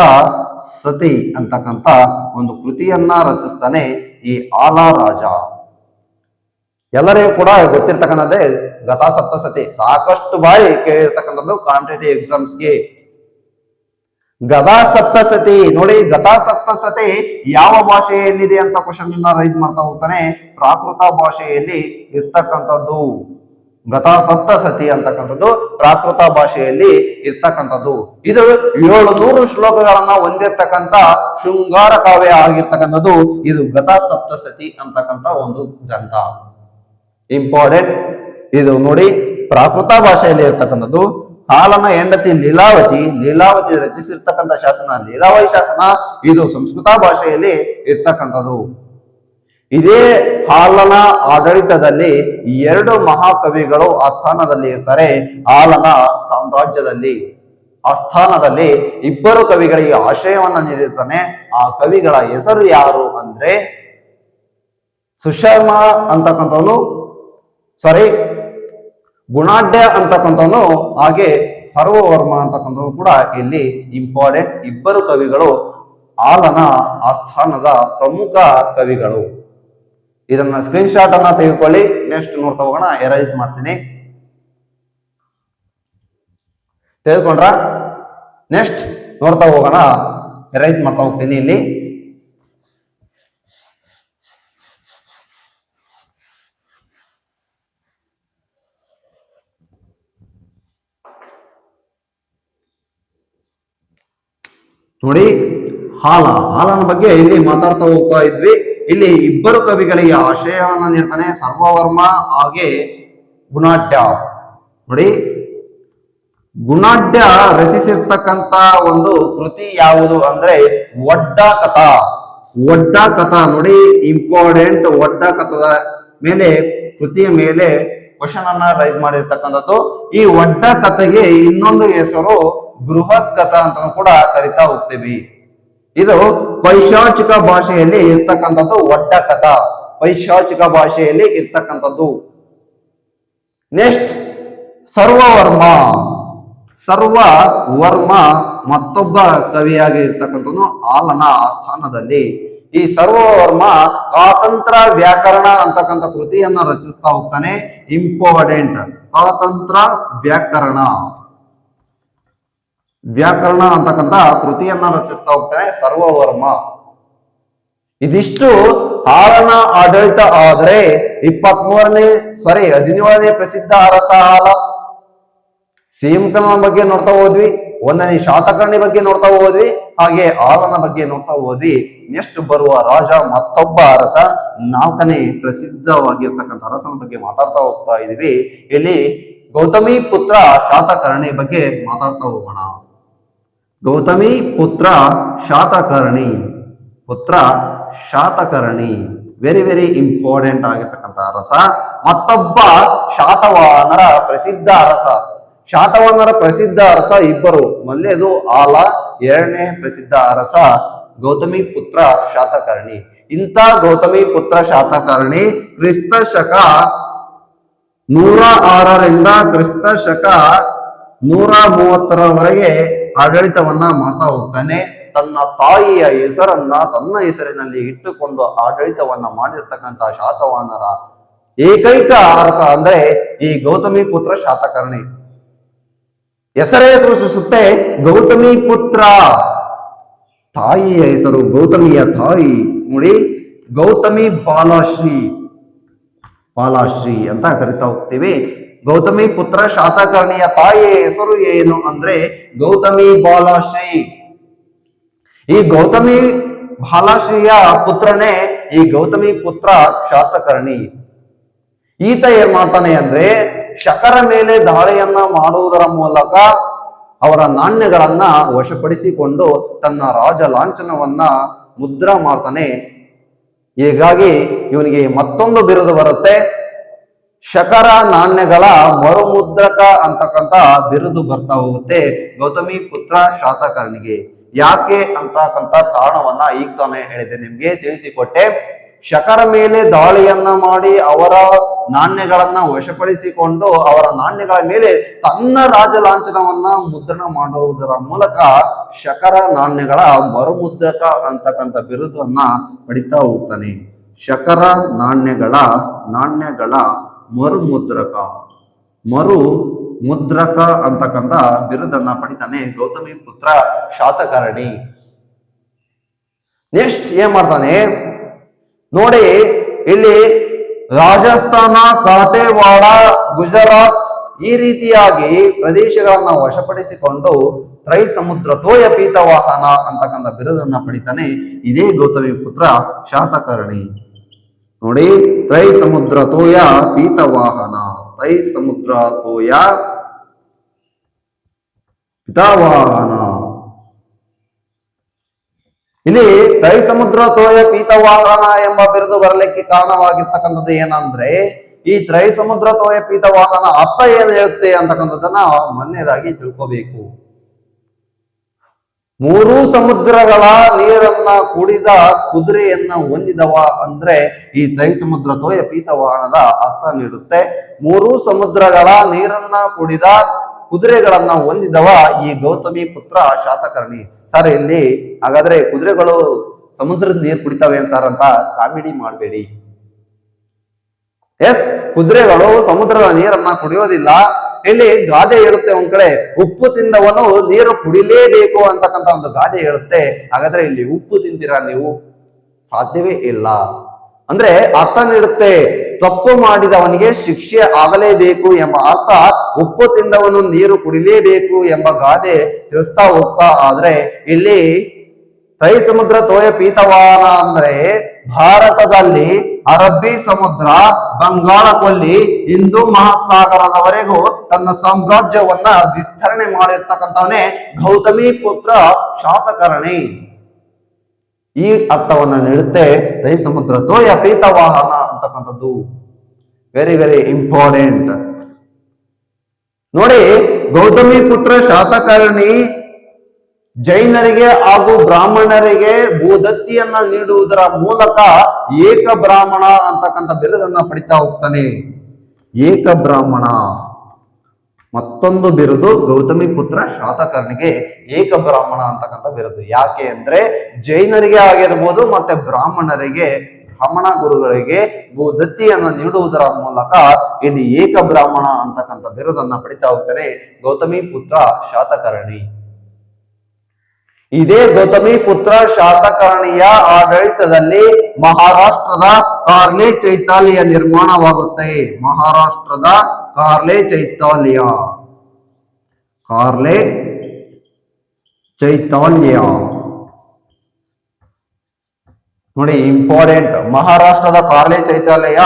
A: ಸತಿ ಅಂತಕ್ಕಂಥ ಒಂದು ಕೃತಿಯನ್ನ ರಚಿಸ್ತಾನೆ ಈ ಆಲಾ ರಾಜ ಎಲ್ಲರಿಗೂ ಕೂಡ ಗೊತ್ತಿರ್ತಕ್ಕಂಥದ್ದೇ ಗತಾ ಸಪ್ತಸತಿ ಸಾಕಷ್ಟು ಬಾರಿ ಕೇಳಿರ್ತಕ್ಕಂಥದ್ದು ಕಾಂಪಿಟೇಟಿವ್ ಎಕ್ಸಾಮ್ಸ್ಗೆ ಗದಾ ಸಪ್ತಸತಿ ನೋಡಿ ಗದಾ ಸಪ್ತಸತಿ ಯಾವ ಭಾಷೆಯಲ್ಲಿದೆ ಅಂತ ಕ್ವಶನ್ ರೈಸ್ ಮಾಡ್ತಾ ಹೋಗ್ತಾನೆ. ಪ್ರಾಕೃತ ಭಾಷೆಯಲ್ಲಿ ಇರ್ತಕ್ಕಂಥದ್ದು ಗತಾ ಸಪ್ತಸತಿ ಅಂತಕ್ಕಂಥದ್ದು ಪ್ರಾಕೃತ ಭಾಷೆಯಲ್ಲಿ ಇರ್ತಕ್ಕಂಥದ್ದು. ಇದು ಏಳು ನೂರು ಶ್ಲೋಕಗಳನ್ನ ಹೊಂದಿರ್ತಕ್ಕಂಥ ಶೃಂಗಾರ ಕಾವ್ಯ ಆಗಿರ್ತಕ್ಕಂಥದ್ದು. ಇದು ಗತಾ ಸಪ್ತಸತಿ ಅಂತಕ್ಕಂಥ ಒಂದು ಗ್ರಂಥ. ಇಂಪಾರ್ಟೆಂಟ್. ಇದು ನೋಡಿ, ಪ್ರಾಕೃತ ಭಾಷೆಯಲ್ಲಿ ಇರ್ತಕ್ಕಂಥದ್ದು ಹಾಲನ ಹೆಂಡತಿ ಲೀಲಾವತಿ ಲೀಲಾವತಿ ರಚಿಸಿರ್ತಕ್ಕಂಥ ಶಾಸನ, ಲೀಲಾವತಿ ಶಾಸನ ಇದು ಸಂಸ್ಕೃತ ಭಾಷೆಯಲ್ಲಿ ಇರ್ತಕ್ಕಂಥದ್ದು. ಇದೇ ಹಾಲನ ಆಡಳಿತದಲ್ಲಿ ಎರಡು ಮಹಾಕವಿಗಳು ಆಸ್ಥಾನದಲ್ಲಿ ಇರ್ತಾರೆ, ಹಾಲನ ಸಾಮ್ರಾಜ್ಯದಲ್ಲಿ. ಆಸ್ಥಾನದಲ್ಲಿ ಇಬ್ಬರು ಕವಿಗಳಿಗೆ ಆಶ್ರಯವನ್ನ ನೀಡಿರ್ತಾನೆ. ಆ ಕವಿಗಳ ಹೆಸರು ಯಾರು ಅಂದ್ರೆ ಸುಶರ್ಮ ಅಂತಕ್ಕಂಥವನು. ಸಾರಿ ಗುಣಾಢ್ಯ ಅಂತಕ್ಕಂಥವನು ಹಾಗೆ ಸರ್ವವರ್ಮ ಅಂತಕ್ಕಂಥವನು ಕೂಡ ಇಲ್ಲಿ ಇಂಪಾರ್ಟೆಂಟ್ ಇಬ್ಬರು ಕವಿಗಳು ಆಲನ ಆಸ್ಥಾನದ ಪ್ರಮುಖ ಕವಿಗಳು. ಇದನ್ನ ಸ್ಕ್ರೀನ್ ಶಾಟ್ ಅನ್ನ ತೆಗೆದುಕೊಳ್ಳಿ. ನೆಕ್ಸ್ಟ್ ನೋಡ್ತಾ ಹೋಗೋಣ. ಎರೈಸ್ ಮಾಡ್ತೀನಿ. ತೆಗೆದುಕೊಂಡ್ರ? ನೆಕ್ಸ್ಟ್ ನೋಡ್ತಾ ಹೋಗೋಣ. ಎರೈಸ್ ಮಾಡ್ತಾ ಹೋಗ್ತೀನಿ ಇಲ್ಲಿ. ನೋಡಿ, ಹಾಲ, ಹಾಲನ ಬಗ್ಗೆ ಇಲ್ಲಿ ಮಾತಾಡ್ತಾ ಹೋಗ್ತಾ ಇದ್ವಿ. ಇಲ್ಲಿ ಇಬ್ಬರು ಕವಿಗಳಿಗೆ ಆಶಯವನ್ನು ನೀಡ್ತಾನೆ ಸರ್ವವರ್ಮ ಹಾಗೆ ಗುಣಾಢ್ಯ. ನೋಡಿ, ಗುಣಾಢ್ಯ ರಚಿಸಿರ್ತಕ್ಕಂತ ಒಂದು ಕೃತಿ ಯಾವುದು ಅಂದ್ರೆ ಒಡ್ಡ ಕಥಾ ಒಡ್ಡ ಕಥಾ ನೋಡಿ ಇಂಪಾರ್ಟೆಂಟ್ ಒಡ್ಡ ಕಥದ ಮೇಲೆ, ಕೃತಿಯ ಮೇಲೆ ಕ್ವಶನ್ ಅನ್ನ ರೈಸ್ ಮಾಡಿರ್ತಕ್ಕಂಥದ್ದು. ಈ ಒಡ್ಡ ಕಥೆಗೆ ಇನ್ನೊಂದು ಹೆಸರು ಬೃಹತ್ ಕಥಾ ಅಂತ ಕೂಡ ಕರಿತಾ ಹೋಗ್ತೀವಿ. ಇದು ಪೈಶಾಚಿಕ ಭಾಷೆಯಲ್ಲಿ ಇರ್ತಕ್ಕಂಥದ್ದು ಒಡ್ಡ ಕಥಾ. ಪೈಶಾಚಿಕ ಭಾಷೆಯಲ್ಲಿ ಇರ್ತಕ್ಕಂಥದ್ದು. ನೆಕ್ಸ್ಟ್ ಸರ್ವವರ್ಮ. ಸರ್ವ ವರ್ಮ ಮತ್ತೊಬ್ಬ ಕವಿಯಾಗಿ ಇರ್ತಕ್ಕಂಥದ್ದು ಆಲನ ಆಸ್ಥಾನದಲ್ಲಿ. ಈ ಸರ್ವವರ್ಮ ಕಾತಂತ್ರ ವ್ಯಾಕರಣ ಅಂತಕ್ಕಂಥ ಕೃತಿಯನ್ನ ರಚಿಸ್ತಾ ಹೋಗ್ತಾನೆ ಇಂಪಾರ್ಟೆಂಟ್ ಕಾತಂತ್ರ ವ್ಯಾಕರಣ. ವ್ಯಾಕರಣ ಅಂತಕ್ಕಂಥ ಕೃತಿಯನ್ನ ರಚಿಸ್ತಾ ಹೋಗ್ತಾನೆ ಸರ್ವವರ್ಮ. ಇದಿಷ್ಟು ಆಳನ ಆಡಳಿತ ಆದರೆ ಇಪ್ಪತ್ತ್ ಮೂರನೇ ಸಾರಿ ಹದಿನೇಳನೇ ಪ್ರಸಿದ್ಧ ಅರಸ ಆಲ ಸೀಮಕನ ಬಗ್ಗೆ ನೋಡ್ತಾ ಹೋದ್ವಿ, ಒಂದನೇ ಶಾತಕರ್ಣಿ ಬಗ್ಗೆ ನೋಡ್ತಾ ಹೋದ್ವಿ, ಹಾಗೆ ಆಲನ ಬಗ್ಗೆ ನೋಡ್ತಾ ಹೋದ್ವಿ. ನೆಕ್ಸ್ಟ್ ಬರುವ ರಾಜ ಮತ್ತೊಬ್ಬ ಅರಸ, ನಾಲ್ಕನೇ ಪ್ರಸಿದ್ಧವಾಗಿರ್ತಕ್ಕಂಥ ಅರಸನ ಬಗ್ಗೆ ಮಾತಾಡ್ತಾ ಹೋಗ್ತಾ ಇದೀವಿ. ಇಲ್ಲಿ ಗೌತಮಿ ಪುತ್ರ ಶಾತಕರ್ಣಿ ಬಗ್ಗೆ ಮಾತಾಡ್ತಾ ಹೋಗೋಣ. ಗೌತಮಿ ಪುತ್ರ ಶಾತಕರ್ಣಿ. ಪುತ್ರ ಶಾತಕರ್ಣಿ. ವೆರಿ ವೆರಿ ಇಂಪಾರ್ಟೆಂಟ್ ಆಗಿರ್ತಕ್ಕಂಥ ಅರಸ. ಮತ್ತೊಬ್ಬ ಶಾತವಾಹನರ ಪ್ರಸಿದ್ಧ ಅರಸ. ಶಾತವಾಹನರ ಪ್ರಸಿದ್ಧ ಅರಸ ಇಬ್ಬರು. ಮೊದಲನೇದು ಆಲ, ಎರಡನೇ ಪ್ರಸಿದ್ಧ ಅರಸ ಗೌತಮಿ ಪುತ್ರ ಶಾತಕರ್ಣಿ. ಇಂಥ ಗೌತಮಿ ಪುತ್ರ ಶಾತಕರ್ಣಿ ಕ್ರಿಸ್ತ ಶಕ ನೂರ ಆರರಿಂದ ಕ್ರಿಸ್ತ ಶಕ ನೂರ ಮೂವತ್ತರವರೆಗೆ ಆಡಳಿತವನ್ನ ಮಾಡ್ತಾ ಹೋಗ್ತಾನೆ. ತನ್ನ ತಾಯಿಯ ಹೆಸರನ್ನ ತನ್ನ ಹೆಸರಿನಲ್ಲಿ ಇಟ್ಟುಕೊಂಡು ಆಡಳಿತವನ್ನ ಮಾಡಿರ್ತಕ್ಕಂಥ ಶಾತವಾನರ ಏಕೈಕ ಅರಸ ಅಂದ್ರೆ ಈ ಗೌತಮಿ ಪುತ್ರ ಶಾತಕರ್ಣಿ. ಹೆಸರೇ ಸೂಚಿಸುತ್ತೆ ಗೌತಮಿ ಪುತ್ರ. ತಾಯಿಯ ಹೆಸರು ಗೌತಮಿಯ ತಾಯಿ. ನೋಡಿ, ಗೌತಮಿ ಬಾಲಶ್ರೀ. ಬಾಲಶ್ರೀ ಅಂತ ಕರಿತಾ ಹೋಗ್ತೀವಿ. ಗೌತಮಿ ಪುತ್ರ ಶಾತಕರ್ಣಿಯ ತಾಯಿಯ ಹೆಸರು ಏನು ಅಂದ್ರೆ ಗೌತಮಿ ಬಾಲಾಶ್ರೀ. ಈ ಗೌತಮಿ ಬಾಲಾಶ್ರೀಯ ಪುತ್ರನೇ ಈ ಗೌತಮಿ ಪುತ್ರ ಶಾತಕರ್ಣಿ. ಈತ ಏನ್ ಮಾಡ್ತಾನೆ ಅಂದ್ರೆ ಶಕರ ಮೇಲೆ ದಾಳಿಯನ್ನ ಮಾಡುವುದರ ಮೂಲಕ ಅವರ ನಾಣ್ಯಗಳನ್ನ ವಶಪಡಿಸಿಕೊಂಡು ತನ್ನ ರಾಜ ಲಾಂಛನವನ್ನ ಮುದ್ರ ಮಾಡ್ತಾನೆ. ಹೀಗಾಗಿ ಇವನಿಗೆ ಮತ್ತೊಂದು ಬಿರುದು ಬರುತ್ತೆ. ಶಕರ ನಾಣ್ಯಗಳ ಮರುಮುದ್ರಕ ಅಂತಕ್ಕಂತ ಬಿರುದು ಬರ್ತಾ ಹೋಗುತ್ತೆ ಗೌತಮಿ ಪುತ್ರ ಶಾತಕರ್ಣಿಗೆ. ಯಾಕೆ ಅಂತಕ್ಕಂತ ಕಾರಣವನ್ನ ಈಗ ತಾನೇ ಹೇಳಿದೆ ನಿಮ್ಗೆ ತಿಳಿಸಿಕೊಟ್ಟೆ. ಶಕರ ಮೇಲೆ ದಾಳಿಯನ್ನ ಮಾಡಿ ಅವರ ನಾಣ್ಯಗಳನ್ನ ವಶಪಡಿಸಿಕೊಂಡು ಅವರ ನಾಣ್ಯಗಳ ಮೇಲೆ ತನ್ನ ರಾಜ ಲಾಂಛನವನ್ನ ಮುದ್ರಣ ಮಾಡುವುದರ ಮೂಲಕ ಶಕರ ನಾಣ್ಯಗಳ ಮರುಮುದ್ರಕ ಅಂತಕ್ಕಂಥ ಬಿರುದನ್ನ ಪಡಿತಾ ಹೋಗ್ತಾನೆ. ಶಕರ ನಾಣ್ಯಗಳ ನಾಣ್ಯಗಳ ಮರುಮುದ್ರಕ. ಮರು ಮುದ್ರಕ ಅಂತಕ್ಕಂಥ ಬಿರುದನ್ನ ಪಡಿತಾನೆ ಗೌತಮಿ ಪುತ್ರ ಶಾತಕರ್ಣಿ. ನೆಕ್ಸ್ಟ್ ಏನ್ ಮಾಡ್ತಾನೆ? ನೋಡಿ, ಇಲ್ಲಿ ರಾಜಸ್ಥಾನ, ಕಾಟೇವಾಡ, ಗುಜರಾತ್ ಈ ರೀತಿಯಾಗಿ ಪ್ರದೇಶಗಳನ್ನ ವಶಪಡಿಸಿಕೊಂಡು ತ್ರೈ ಸಮುದ್ರ ತೋಯ ಪೀತವಾಹನ ಅಂತಕ್ಕಂಥ ಬಿರುದನ್ನ ಪಡಿತಾನೆ ಇದೇ ಗೌತಮಿ ಪುತ್ರ ಶಾತಕರ್ಣಿ. ನೋಡಿ ತ್ರೈ ಸಮುದ್ರ ತೋಯ ಪೀತವಾಹನ. ತ್ರೈ ಸಮುದ್ರ ತೋಯ ಪಿತಾವಾಹನ. ಇಲ್ಲಿ ತ್ರೈ ಸಮುದ್ರ ತೋಯ ಪೀತವಾಹನ ಎಂಬ ಬಿರುದು ಬರಲಿಕ್ಕೆ ಕಾರಣವಾಗಿರ್ತಕ್ಕಂಥದ್ದು ಏನಂದ್ರೆ, ಈ ತ್ರೈ ಸಮುದ್ರ ತೋಯ ಪೀತವಾಹನ ಅರ್ಥ ಏನು ಹೇಳುತ್ತೆ ಅಂತಕ್ಕಂಥದ್ದನ್ನ ಮೊನ್ನೆದಾಗಿ ತಿಳ್ಕೋಬೇಕು. ಮೂರೂ ಸಮುದ್ರಗಳ ನೀರನ್ನ ಕುಡಿದ ಕುದುರೆಯನ್ನ ಹೊಂದಿದವ ಅಂದ್ರೆ ಈ ದೈ ಸಮುದ್ರ ತೋಯ ಪೀತವಾಹನದ ಅರ್ಥ ನೀಡುತ್ತೆ. ಮೂರೂ ಸಮುದ್ರಗಳ ನೀರನ್ನ ಕುಡಿದ ಕುದುರೆಗಳನ್ನ ಹೊಂದಿದವ ಈ ಗೌತಮಿ ಪುತ್ರ ಶಾತಕರ್ಣಿ. ಸರ್, ಇಲ್ಲಿ ಹಾಗಾದ್ರೆ ಕುದುರೆಗಳು ಸಮುದ್ರದ ನೀರು ಕುಡಿತಾವೆ ಸರ್ ಅಂತ ಕಾಮಿಡಿ ಮಾಡಬೇಡಿ. ಎಸ್, ಕುದುರೆಗಳು ಸಮುದ್ರದ ನೀರನ್ನ ಕುಡಿಯೋದಿಲ್ಲ. ಇಲ್ಲಿ ಗಾದೆ ಹೇಳುತ್ತೆ ಒಂದ್ ಕಡೆ, ಉಪ್ಪು ತಿಂದವನು ನೀರು ಕುಡಿಲೇಬೇಕು ಅಂತಕ್ಕಂತ ಒಂದು ಗಾದೆ ಹೇಳುತ್ತೆ. ಹಾಗಾದ್ರೆ ಇಲ್ಲಿ ಉಪ್ಪು ತಿಂತೀರಾ ನೀವು? ಸಾಧ್ಯವೇ ಇಲ್ಲ. ಅಂದ್ರೆ ಅರ್ಥ ನೀಡುತ್ತೆ, ತಪ್ಪು ಮಾಡಿದವನಿಗೆ ಶಿಕ್ಷೆ ಆಗಲೇಬೇಕು ಎಂಬ ಅರ್ಥ, ಉಪ್ಪು ತಿಂದವನು ನೀರು ಕುಡಿಲೇಬೇಕು ಎಂಬ ಗಾದೆ ತಿಳಿಸ್ತಾ ಹೋಗ್ತಾ ಆದ್ರೆ ಇಲ್ಲಿ ತೈ ಸಮುದ್ರ ತೋಯ ಪೀತವಾನ ಅಂದ್ರೆ ಭಾರತದಲ್ಲಿ ಅರಬ್ಬಿ ಸಮುದ್ರ ಬಂಗಾಳ ಕೊಲ್ಲಿ ಹಿಂದೂ ಮಹಾಸಾಗರದವರೆಗೂ ತನ್ನ ಸಾಮ್ರಾಜ್ಯವನ್ನ ವಿಸ್ತರಣೆ ಮಾಡಿರ್ತಕ್ಕಂಥವನೇ ಗೌತಮಿ ಪುತ್ರ ಶಾತಕರ್ಣಿ. ಈ ಅರ್ಥವನ್ನ ನೀಡುತ್ತೆ ದೈ ಸಮುದ್ರ ತೋಯ ಪೀತ ವಾಹನ ಅಂತಕ್ಕಂಥದ್ದು. ವೆರಿ ವೆರಿ ಇಂಪಾರ್ಟೆಂಟ್ ನೋಡಿ, ಗೌತಮಿ ಪುತ್ರ ಶಾತಕರ್ಣಿ ಜೈನರಿಗೆ ಹಾಗೂ ಬ್ರಾಹ್ಮಣರಿಗೆ ಭೂದತ್ತಿಯನ್ನ ನೀಡುವುದರ ಮೂಲಕ ಏಕ ಬ್ರಾಹ್ಮಣ ಅಂತಕ್ಕಂಥ ಬಿರುದನ್ನ ಪಡಿತಾ ಹೋಗ್ತಾನೆ. ಏಕ ಬ್ರಾಹ್ಮಣ ಮತ್ತೊಂದು ಬಿರುದು ಗೌತಮಿ ಪುತ್ರ ಶಾತಕರ್ಣಿಗೆ ಏಕ ಬ್ರಾಹ್ಮಣ ಅಂತಕ್ಕಂಥ ಬಿರುದು. ಯಾಕೆ ಅಂದ್ರೆ ಜೈನರಿಗೆ ಆಗಿರ್ಬೋದು ಮತ್ತೆ ಬ್ರಾಹ್ಮಣರಿಗೆ ಬ್ರಾಹ್ಮಣ ಗುರುಗಳಿಗೆ ಭೂದತ್ತಿಯನ್ನ ನೀಡುವುದರ ಮೂಲಕ ಇಲ್ಲಿ ಏಕ ಬ್ರಾಹ್ಮಣ ಅಂತಕ್ಕಂಥ ಬಿರುದನ್ನ ಪಡಿತಾ ಹೋಗ್ತಾರೆ ಗೌತಮಿ ಪುತ್ರ ಶಾತಕರ್ಣಿ. ಇದೇ ಗೌತಮಿ ಪುತ್ರ ಶಾತಕರ್ಣಿಯ ಆಡಳಿತದಲ್ಲಿ ಮಹಾರಾಷ್ಟ್ರದ ಕಾರ್ಲಿ ಚೈತಾಲಿಯ ನಿರ್ಮಾಣವಾಗುತ್ತೆ. ಮಹಾರಾಷ್ಟ್ರದ ಕಾರ್ಲೆ ಚೈತಾಲ್ಯ ಕಾರ್ಲೆ ಚೈತಾಲ್ಯ ನೋಡಿ ಇಂಪಾರ್ಟೆಂಟ್ ಮಹಾರಾಷ್ಟ್ರದ ಕಾರ್ಲೆ ಚೈತಾಲಯ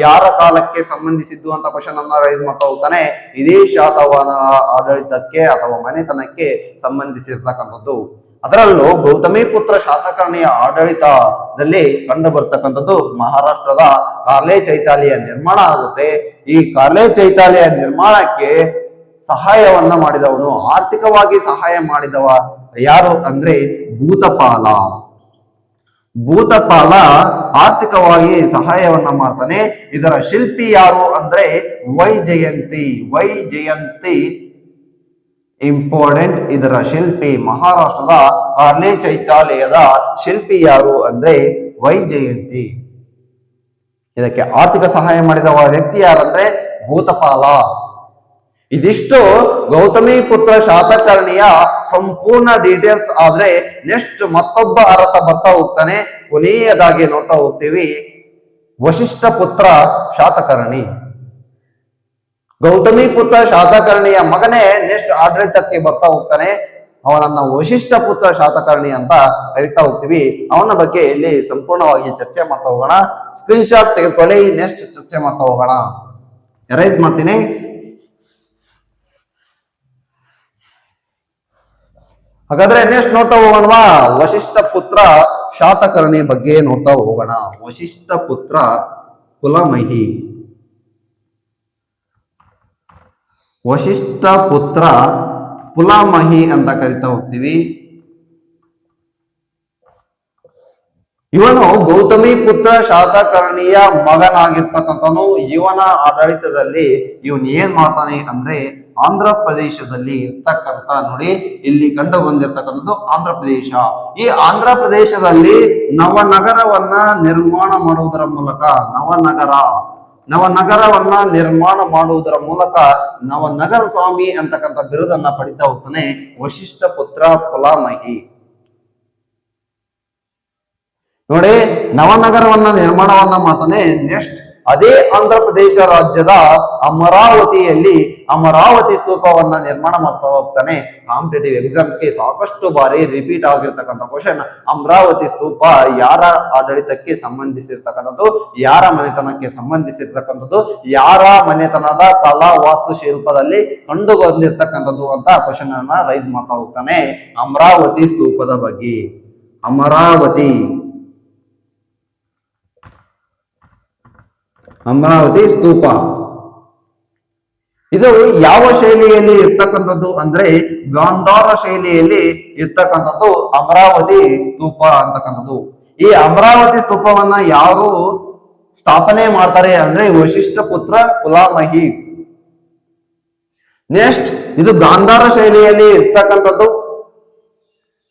A: ಯಾರ ಕಾಲಕ್ಕೆ ಸಂಬಂಧಿಸಿದ್ದು ಅಂತ ಕ್ವಶನ್ ಅನ್ನ ರೈಸ್ ಮಾಡ್ತಾ ಹೋಗ್ತಾನೆ. ಇದೇ ಶಾತವಾಹನ ಆಡಳಿತಕ್ಕೆ ಅಥವಾ ಮನೆತನಕ್ಕೆ ಸಂಬಂಧಿಸಿರ್ತಕ್ಕಂಥದ್ದು. ಅದರಲ್ಲೂ ಗೌತಮಿ ಪುತ್ರ ಶಾತಕರ್ಣಿಯ ಆಡಳಿತದಲ್ಲಿ ಕಂಡು ಬರ್ತಕ್ಕಂಥದ್ದು ಮಹಾರಾಷ್ಟ್ರದ ಕಾರ್ಲೆ ಚೈತಾಲಿಯ ನಿರ್ಮಾಣ ಆಗುತ್ತೆ. ಈ ಕಾರ್ಲೆ ಚೈತಾಲಿಯ ನಿರ್ಮಾಣಕ್ಕೆ ಸಹಾಯವನ್ನ ಮಾಡಿದವನು, ಆರ್ಥಿಕವಾಗಿ ಸಹಾಯ ಮಾಡಿದವ ಯಾರು ಅಂದ್ರೆ ಭೂತಪಾಲ. ಭೂತಪಾಲ ಆರ್ಥಿಕವಾಗಿ ಸಹಾಯವನ್ನ ಮಾಡ್ತಾನೆ. ಇದರ ಶಿಲ್ಪಿ ಯಾರು ಅಂದ್ರೆ Y Jayanti Y Jayanti important ಇದರ ಶಿಲ್ಪಿ ಮಹಾರಾಷ್ಟ್ರದ ಹರ್ಲೆ ಚೈತಾಲಯದ ಶಿಲ್ಪಿ ಯಾರು ಅಂದ್ರೆ ವೈ ಜಯಂತಿ. ಇದಕ್ಕೆ ಆರ್ಥಿಕ ಸಹಾಯ ಮಾಡಿದ ವ್ಯಕ್ತಿ ಯಾರಂದ್ರೆ ಭೂತಪಾಲ. ಇದಿಷ್ಟು ಗೌತಮಿ ಪುತ್ರ ಶಾತಕರ್ಣಿಯ ಸಂಪೂರ್ಣ ಡೀಟೇಲ್ಸ್ ಆದ್ರೆ ನೆಕ್ಸ್ಟ್ ಮತ್ತೊಬ್ಬ ಅರಸ ಬರ್ತಾ ಹೋಗ್ತಾನೆ, ಕೊನೆಯದಾಗಿ ನೋಡ್ತಾ ಹೋಗ್ತೀವಿ ವಶಿಷ್ಠ ಪುತ್ರ ಶಾತಕರ್ಣಿ. ಗೌತಮಿ ಪುತ್ರ ಶಾತಕರ್ಣಿಯ ಮಗನೇ ನೆಕ್ಸ್ಟ್ ಆಡಳಿತಕ್ಕೆ ಬರ್ತಾ ಹೋಗ್ತಾನೆ. ಅವನನ್ನ ವಶಿಷ್ಠ ಪುತ್ರ ಶಾತಕರ್ಣಿ ಅಂತ ಕರಿತಾ ಹೋಗ್ತೀವಿ. ಅವನ ಬಗ್ಗೆ ಇಲ್ಲಿ ಸಂಪೂರ್ಣವಾಗಿ ಚರ್ಚೆ ಮಾಡ್ತಾ ಹೋಗೋಣ. ಸ್ಕ್ರೀನ್ ಶಾಟ್ ತೆಗೆದುಕೊಳ್ಳಿ. ನೆಕ್ಸ್ಟ್ ಚರ್ಚೆ ಮಾಡ್ತಾ ಹೋಗೋಣ. ಎರೈಸ್ ಮಾಡ್ತೀನಿ. ಹಾಗಾದ್ರೆ ನೆಕ್ಸ್ಟ್ ನೋಡ್ತಾ ಹೋಗೋಣವಾ? ವಶಿಷ್ಠ ಪುತ್ರ ಶಾತಕರ್ಣಿ ಬಗ್ಗೆ ನೋಡ್ತಾ ಹೋಗೋಣ. ವಶಿಷ್ಠ ಪುತ್ರ ಕುಲಮಹಿ. ವಶಿಷ್ಠ ಪುತ್ರ ಪುಲಾಮಹಿ ಅಂತ ಕರಿತಾ ಹೋಗ್ತೀವಿ. ಇವನು ಗೌತಮಿ ಪುತ್ರ ಶಾತಕರ್ಣಿಯ ಮಗನಾಗಿರ್ತಕ್ಕಂಥನು ಇವನ ಆಡಳಿತದಲ್ಲಿ ಇವನು ಏನ್ ಮಾಡ್ತಾನೆ ಅಂದ್ರೆ ಆಂಧ್ರ ಪ್ರದೇಶದಲ್ಲಿ ಇರ್ತಕ್ಕಂಥ ನೋಡಿ, ಇಲ್ಲಿ ಕಂಡು ಬಂದಿರ್ತಕ್ಕಂಥದ್ದು ಆಂಧ್ರ ಪ್ರದೇಶ. ಈ ಆಂಧ್ರ ಪ್ರದೇಶದಲ್ಲಿ ನವನಗರವನ್ನ ನಿರ್ಮಾಣ ಮಾಡುವುದರ ಮೂಲಕ ನವನಗರ ನವನಗರವನ್ನ ನಿರ್ಮಾಣ ಮಾಡುವುದರ ಮೂಲಕ ನವನಗರ ಸ್ವಾಮಿ ಅಂತಕ್ಕಂಥ ಬಿರುದನ್ನ ಪಡಿತಾ ಹೋಗ್ತಾನೆ ವಶಿಷ್ಠ ಪುತ್ರ ಪುಲಾಮಹಿ. ನೋಡಿ, ನವನಗರವನ್ನ ನಿರ್ಮಾಣವನ್ನ ಮಾಡ್ತಾನೆ. ನೆಕ್ಸ್ಟ್ ಅದೇ ಆಂಧ್ರ ಪ್ರದೇಶ ರಾಜ್ಯದ ಅಮರಾವತಿಯಲ್ಲಿ ಅಮರಾವತಿ ಸ್ತೂಪವನ್ನ ನಿರ್ಮಾಣ ಮಾಡ್ತಾ ಹೋಗ್ತಾನೆ. ಕಾಂಪಿಟೇಟಿವ್ ಎಕ್ಸಾಮ್ಸ್ಗೆ ಸಾಕಷ್ಟು ಬಾರಿ ರಿಪೀಟ್ ಆಗಿರ್ತಕ್ಕಂಥ ಕ್ವಶನ್ ಅಮರಾವತಿ ಸ್ತೂಪ ಯಾರ ಆಡಳಿತಕ್ಕೆ ಸಂಬಂಧಿಸಿರ್ತಕ್ಕಂಥದ್ದು, ಯಾರ ಮನೆತನಕ್ಕೆ ಸಂಬಂಧಿಸಿರ್ತಕ್ಕಂಥದ್ದು, ಯಾರ ಮನೆತನದ ಕಲಾ ವಾಸ್ತುಶಿಲ್ಪದಲ್ಲಿ ಕಂಡು ಬಂದಿರ್ತಕ್ಕಂಥದ್ದು ಅಂತ ಕ್ವಶನ್ ಅನ್ನ ರೈಸ್ ಮಾಡ್ತಾ ಹೋಗ್ತಾನೆ ಅಮರಾವತಿ ಸ್ತೂಪದ ಬಗ್ಗೆ. ಅಮರಾವತಿ. ಅಮರಾವತಿ ಸ್ತೂಪ. ಇದು ಯಾವ ಶೈಲಿಯಲ್ಲಿ ಇರ್ತಕ್ಕಂಥದ್ದು ಅಂದ್ರೆ ಗಾಂಧಾರ ಶೈಲಿಯಲ್ಲಿ ಇರ್ತಕ್ಕಂಥದ್ದು ಅಮರಾವತಿ ಸ್ತೂಪ ಅಂತಕ್ಕಂಥದ್ದು. ಈ ಅಮರಾವತಿ ಸ್ತೂಪವನ್ನ ಯಾರು ಸ್ಥಾಪನೆ ಮಾಡ್ತಾರೆ ಅಂದ್ರೆ ವಶಿಷ್ಠ ಪುತ್ರ ಕುಲಾಮಹಿ ನೆಕ್ಸ್ಟ್ ಇದು ಗಾಂಧಾರ ಶೈಲಿಯಲ್ಲಿ ಇರ್ತಕ್ಕಂಥದ್ದು.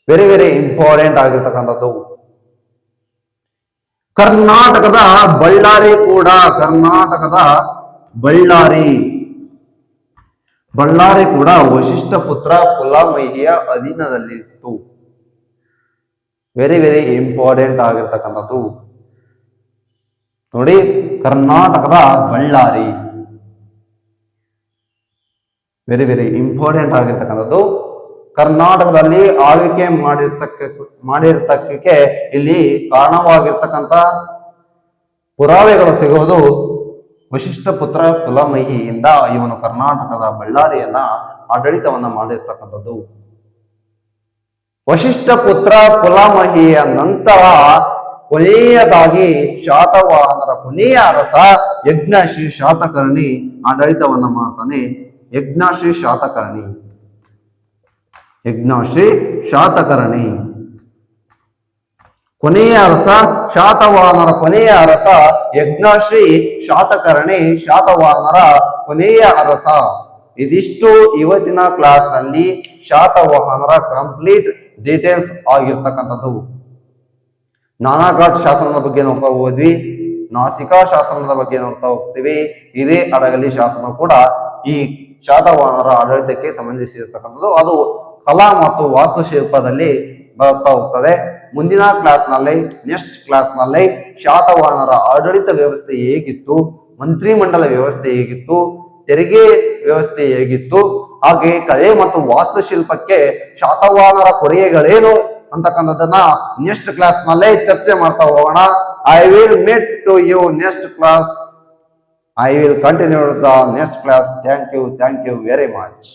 A: ವೆರಿ ವೆರಿ ಇಂಪಾರ್ಟೆಂಟ್ ಆಗಿರ್ತಕ್ಕಂಥದ್ದು. ಕರ್ನಾಟಕದ ಬಳ್ಳಾರಿ ಕೂಡ, ಕರ್ನಾಟಕದ ಬಳ್ಳಾರಿ. ಬಳ್ಳಾರಿ ಕೂಡ ವಶಿಷ್ಠ ಪುತ್ರ ಕುಲಾಮಹಿಯ ಅಧೀನದಲ್ಲಿತ್ತು. ವೆರಿ ವೆರಿ ಇಂಪಾರ್ಟೆಂಟ್ ಆಗಿರ್ತಕ್ಕಂಥದ್ದು. ನೋಡಿ, ಕರ್ನಾಟಕದ ಬಳ್ಳಾರಿ. ವೆರಿ ವೆರಿ ಇಂಪಾರ್ಟೆಂಟ್ ಆಗಿರ್ತಕ್ಕಂಥದ್ದು. ಕರ್ನಾಟಕದಲ್ಲಿ ಆಳ್ವಿಕೆ ಮಾಡಿರ್ತಕ್ಕ, ಮಾಡಿರ್ತಕ್ಕಕ್ಕೆ ಇಲ್ಲಿ ಕಾರಣವಾಗಿರ್ತಕ್ಕಂಥ ಪುರಾವೆಗಳು ಸಿಗುವುದು ವಶಿಷ್ಠ ಪುತ್ರ ಕುಲಮಹಿಯಿಂದ ಇವನು ಕರ್ನಾಟಕದ ಬಳ್ಳಾರಿಯನ್ನ ಆಡಳಿತವನ್ನ ಮಾಡಿರ್ತಕ್ಕಂಥದ್ದು. ವಶಿಷ್ಠ ಪುತ್ರ ಕುಲಮಹಿಯ ನಂತರ ಕೊನೆಯದಾಗಿ ಶಾತವಾಹನರ ಕೊನೆಯ ಅರಸ ಯಜ್ಞಶ್ರೀ ಶಾತಕರ್ಣಿ ಆಡಳಿತವನ್ನ ಮಾಡ್ತಾನೆ. ಯಜ್ಞಶ್ರೀ ಶಾತಕರ್ಣಿ. ಯಜ್ಞಶ್ರೀ ಶಾತಕರ್ಣಿ. ಕೊನೆಯ ಅರಸ ಶಾತವಾಹನರ ಕೊನೆಯ ಅರಸ ಯಜ್ಞಶ್ರೀ ಶಾತಕರ್ಣಿ ಶಾತವಾಹನರ ಕೊನೆಯ ಅರಸ. ಇದಿಷ್ಟು ಇವತ್ತಿನ ಕ್ಲಾಸ್ನಲ್ಲಿ ಶಾತವಾಹನರ ಕಂಪ್ಲೀಟ್ ಡೀಟೇಲ್ಸ್ ಆಗಿರ್ತಕ್ಕಂಥದ್ದು. ನಾನಾಘಾಟ್ ಶಾಸನದ ಬಗ್ಗೆ ನೋಡ್ತಾ ಹೋದ್ವಿ. ನಾಸಿಕಾ ಶಾಸನದ ಬಗ್ಗೆ ನೋಡ್ತಾ ಹೋಗ್ತೀವಿ. ಇದೇ ಅಡಗಲಿ ಶಾಸನ ಕೂಡ ಈ ಶಾತವಾಹನರ ಆಡಳಿತಕ್ಕೆ ಸಂಬಂಧಿಸಿರ್ತಕ್ಕಂಥದ್ದು. ಅದು ಕಲಾ ಮತ್ತು ವಾಸ್ತುಶಿಲ್ಪದಲ್ಲಿ ಬರುತ್ತಾ ಹೋಗ್ತದೆ. ಮುಂದಿನ ಕ್ಲಾಸ್ನಲ್ಲಿ, ನೆಕ್ಸ್ಟ್ ಕ್ಲಾಸ್ನಲ್ಲಿ ಶಾತವಾಹನರ ಆಡಳಿತ ವ್ಯವಸ್ಥೆ ಹೇಗಿತ್ತು, ಮಂತ್ರಿಮಂಡಲ ವ್ಯವಸ್ಥೆ ಹೇಗಿತ್ತು, ತೆರಿಗೆ ವ್ಯವಸ್ಥೆ ಹೇಗಿತ್ತು, ಹಾಗೆ ಕಲೆ ಮತ್ತು ವಾಸ್ತುಶಿಲ್ಪಕ್ಕೆ ಶಾತವಾಹನರ ಕೊಡುಗೆಗಳೇನು ಅಂತಕ್ಕಂಥದ್ದನ್ನ ನೆಕ್ಸ್ಟ್ ಕ್ಲಾಸ್ ನಲ್ಲೇ ಚರ್ಚೆ ಮಾಡ್ತಾ ಹೋಗೋಣ. I will meet to you next class I will continue the next class thank you thank you very much